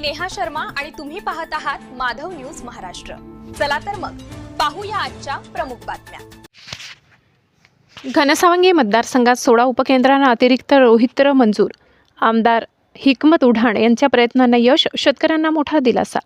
मी नेहा शर्मा आणि तुम्ही पाहत आहात माधव न्यूज महाराष्ट्र. चला तर मग पाहूया आजच्या प्रमुख बातम्या. घनसावंगी मतदारसंघात सोळा उपकेंद्रांना अतिरिक्त रोहित्र मंजूर. आमदार हिकमत उढाण यांच्या प्रयत्नांना यश शेतकऱ्यांना मोठा दिलासा.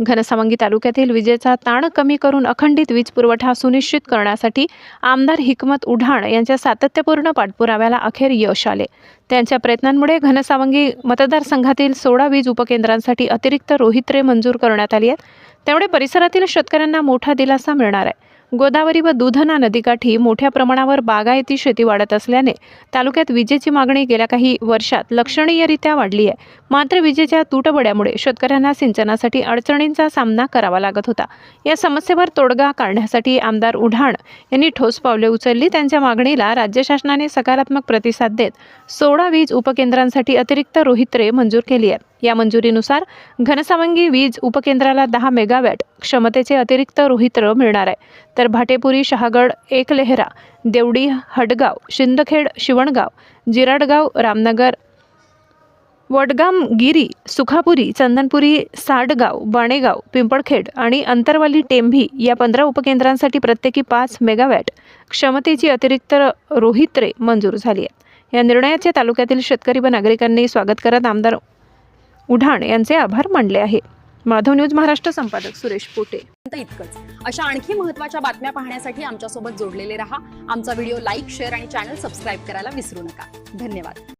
घनसावंगी तालुक्यातील विजेचा ताण कमी करून अखंडित वीज पुरवठा सुनिश्चित करण्यासाठी आमदार हिकमत उढाण यांच्या सातत्यपूर्ण पाठपुराव्याला अखेर यश आले. त्यांच्या प्रयत्नांमुळे घनसावंगी मतदारसंघातील सोळा वीज उपकेंद्रांसाठी अतिरिक्त रोहित्रे मंजूर करण्यात आली आहेत. त्यामुळे परिसरातील शेतकऱ्यांना मोठा दिलासा मिळणार आहे. गोदावरी व दुधना नदीकाठी मोठ्या प्रमाणावर बागायती शेती वाढत असल्याने तालुक्यात विजेची मागणी गेल्या काही वर्षात लक्षणीयरित्या वाढली आहे. मात्र विजेच्या तुटबड्यामुळे शेतकऱ्यांना सिंचनासाठी अडचणींचा सामना करावा लागत होता. या समस्येवर तोडगा काढण्यासाठी आमदार उढाण यांनी ठोस पावले उचलली. त्यांच्या मागणीला राज्य शासनाने सकारात्मक प्रतिसाद देत सोळा वीज उपकेंद्रांसाठी अतिरिक्त रोहित्रे मंजूर केली आहेत. या मंजुरीनुसार घनसावंगी वीज उपकेंद्राला दहा मेगावॅट क्षमतेचे अतिरिक्त रोहित्र मिळणार आहे. तर भाटेपुरी शहागड एकलेहरा देवडी हडगाव शिंदखेड शिवणगाव जिराडगाव रामनगर वडगाम गिरी सुखापुरी चंदनपुरी साडगाव बाणेगाव पिंपळखेड आणि अंतरवाली टेंभी या पंधरा उपकेंद्रांसाठी प्रत्येकी पाच मेगावॅट क्षमतेची अतिरिक्त रोहित्रे मंजूर झाली आहेत या निर्णयाचे तालुक्यातील शेतकरी व नागरिकांनी स्वागत करत आमदार उढाण यांचे आभार मानले आहे. माधव न्यूज महाराष्ट्र संपादक सुरेश पोटे. इतकंच. अशा आणखी महत्त्वाच्या बातम्या पाहण्यासाठी आमच्यासोबत जोडलेले रहा. आमचा व्हिडिओ लाईक शेअर आणि चॅनल सबस्क्राईब करायला विसरू नका. धन्यवाद.